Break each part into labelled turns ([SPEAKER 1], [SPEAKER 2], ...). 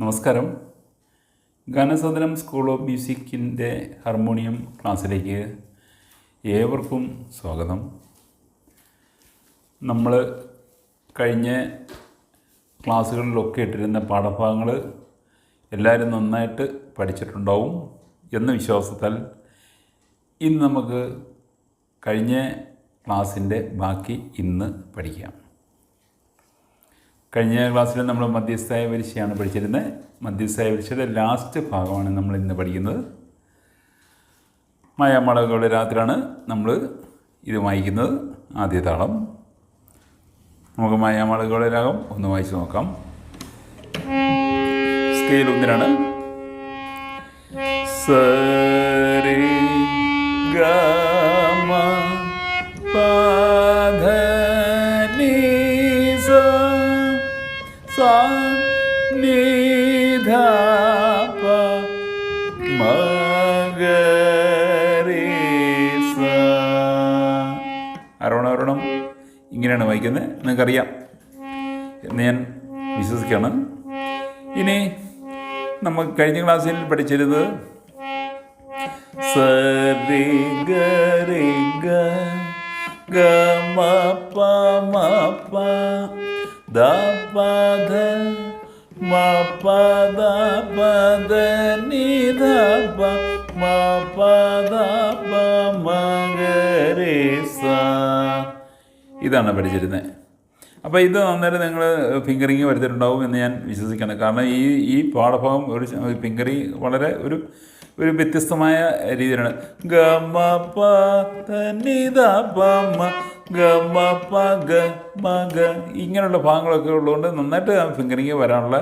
[SPEAKER 1] നമസ്കാരം. Ganasadanam school of മ്യൂസിക്കിന്റെ harmonium ക്ലാസ്സിലേക്ക് ഏവർക്കും സ്വാഗതം. നമ്മൾ കഴിഞ്ഞ ക്ലാസ്സുകളിലൊക്കെ ഇട്ടിരുന്ന പാഠഭാഗങ്ങൾ എല്ലാവരും നന്നായിട്ട് പഠിച്ചിട്ടുണ്ടാവും എന്ന വിശ്വാസത്താൽ ഇന്ന് നമുക്ക് കഴിഞ്ഞ ക്ലാസ്സിന്റെ ബാക്കി ഇന്ന് പഠിക്കാം. കഴിഞ്ഞ ക്ലാസ്സിൽ നമ്മൾ മധ്യസ്ഥായ പരീക്ഷയാണ് പഠിച്ചിരുന്നത് മധ്യസ്ഥായ പരീക്ഷയുടെ ലാസ്റ്റ് ഭാഗമാണ് നമ്മൾ ഇന്ന് പഠിക്കുന്നത്. മായാമളകളുടെ രാത്രിയാണ് നമ്മൾ ഇത് വായിക്കുന്നത്. ആദ്യ താളം. നമുക്ക് മായാമളകളുടെ രാഗം ഒന്ന് വായിച്ചു നോക്കാം. സ്കെയിൽ ഒന്നിനാണ്. സരി ഗമ ഇങ്ങനെയാണ് വായിക്കുന്നത്. നിങ്ങൾക്കറിയാം. എന്ന് ഞാൻ വിശ്വസിക്കുകയാണ്. ഇനി നമ്മൾ കഴിഞ്ഞ ക്ലാസ്സിൽ പഠിച്ചിരുന്നത് സരി ഗരി ഗ ഗ മ പ ദ പ ധ മ പ ദ പ ധ നി ധ പ മ പ ദ പ ഇതാണ് പഠിച്ചിരുന്നത് അപ്പോൾ ഇത് നന്നായിട്ട് നിങ്ങൾ ഫിംഗറിങ് വരുത്തിയിട്ടുണ്ടാവും എന്ന് ഞാൻ വിശ്വസിക്കണം. കാരണം ഈ ഈ പാഠഭാഗം ഒരു ഫിംഗറി വളരെ ഒരു ഒരു വ്യത്യസ്തമായ രീതിയിലാണ്. ഗമ പ ഗമ പ ഗ മ ഇങ്ങനെയുള്ള ഭാഗങ്ങളൊക്കെ ഉള്ളതുകൊണ്ട് നന്നായിട്ട് ഫിംഗറിങ് വരാനുള്ള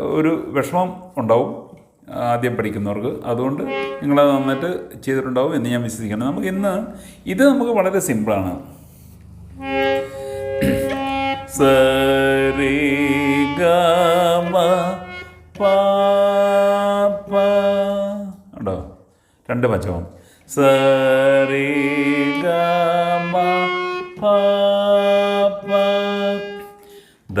[SPEAKER 1] ഒരു വിഷമം ഉണ്ടാവും ആദ്യം പഠിക്കുന്നവർക്ക്. അതുകൊണ്ട് നിങ്ങളത് നന്നായിട്ട് ചെയ്തിട്ടുണ്ടാവും എന്ന് ഞാൻ വിശ്വസിക്കണം. നമുക്ക് ഇന്ന് ഇത് നമുക്ക് വളരെ സിമ്പിളാണ് സരി പാപ്പ ഉണ്ടോ? രണ്ട് പച്ചവും സരി ഗമ പാപ്പ ദ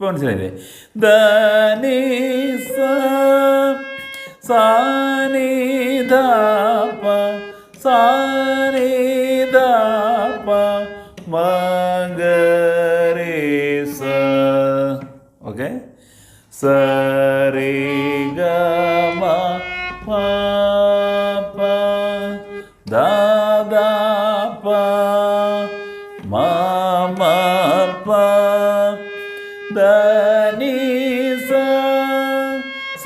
[SPEAKER 1] ഇപ്പം മനസ്സിലായില്ലേ ദ നി സ സ നി ധ പ സ നി ധ പ മ ഗ രി സ. ഓക്കെ? സ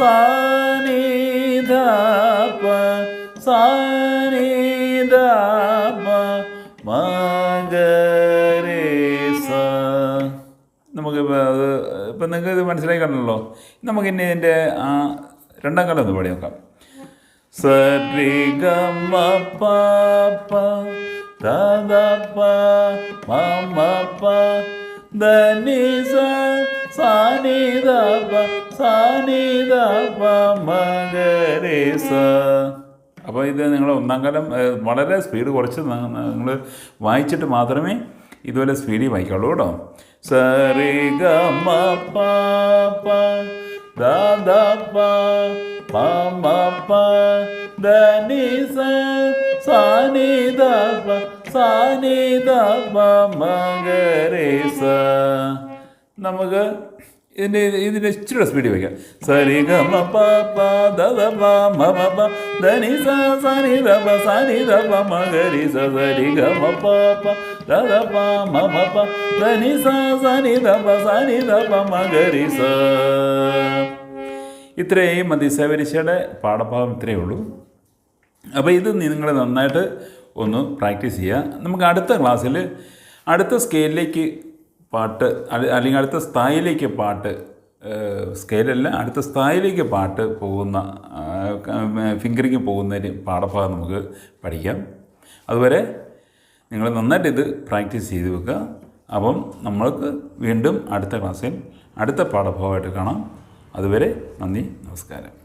[SPEAKER 1] സ നി മകരേസ നമുക്ക് അത് ഇപ്പം നിങ്ങൾക്ക് ഇത് മനസ്സിലായി കാണണല്ലോ നമുക്ക് ഇനി ഇതിന്റെ ആ രണ്ടാം കാലം ഒന്ന് പാടി നോക്കാം. സരി ഗമ്മ മ പ ദ ദ പ മ പ ധ മ അപ്പോൾ ഇത് നിങ്ങൾ ഒന്നാം കാലം വളരെ സ്പീഡ് കുറച്ച് നിങ്ങൾ വായിച്ചിട്ട് മാത്രമേ ഇതുപോലെ സ്പീഡിൽ വായിക്കുള്ളൂ കേട്ടോ. സരി ഗ മ പ പ ദ ദ പ പ മ പ ദ നി സ സ നി പ മ നമുക്ക് ഇതിന്റെ ഇതിന്റെ ഇച്ചിരി സ്പീഡിൽ വയ്ക്കാം സരി ഗ മ പ പ ദ ദ പ മ മ പ ദ നി സ സ നി ദ പ സ നി ദ പ മ ഗ രി സ സരി ഗ മ പ പ ദ ദ പ മ മ പ ദ നി സ സ നി ദ പ സ നി ദ പ മ ഗ രി സ. ഇത്രയും മതി സവരിശയുടെ പാഠഭാഗം ഇത്രയേ ഉള്ളൂ. അപ്പോൾ ഇത് നിങ്ങൾ നന്നായിട്ട് ഒന്ന് പ്രാക്ടീസ് ചെയ്യുക. നമുക്ക് അടുത്ത ക്ലാസ്സിൽ അടുത്ത സ്കെയിലിലേക്ക് പാട്ട് അല്ല- അല്ലെങ്കിൽ അടുത്ത സ്ഥായിലേക്ക് പാട്ട് സ്കെയിലല്ല അടുത്ത സ്ഥായിലേക്ക് പാട്ട് പോകുന്ന ഫിംഗറിങ് പോകുന്നതിന് പാഠഭാഗം നമുക്ക് പഠിക്കാം. അതുവരെ നിങ്ങൾ നന്നായിട്ട് ഇത് പ്രാക്ടീസ് ചെയ്ത് വെക്കുക. അപ്പം നമ്മൾക്ക് വീണ്ടും അടുത്ത ക്ലാസ്സിൽ അടുത്ത പാഠഭാഗമായിട്ട് കാണാം. അതുവരെ നന്ദി നമസ്കാരം.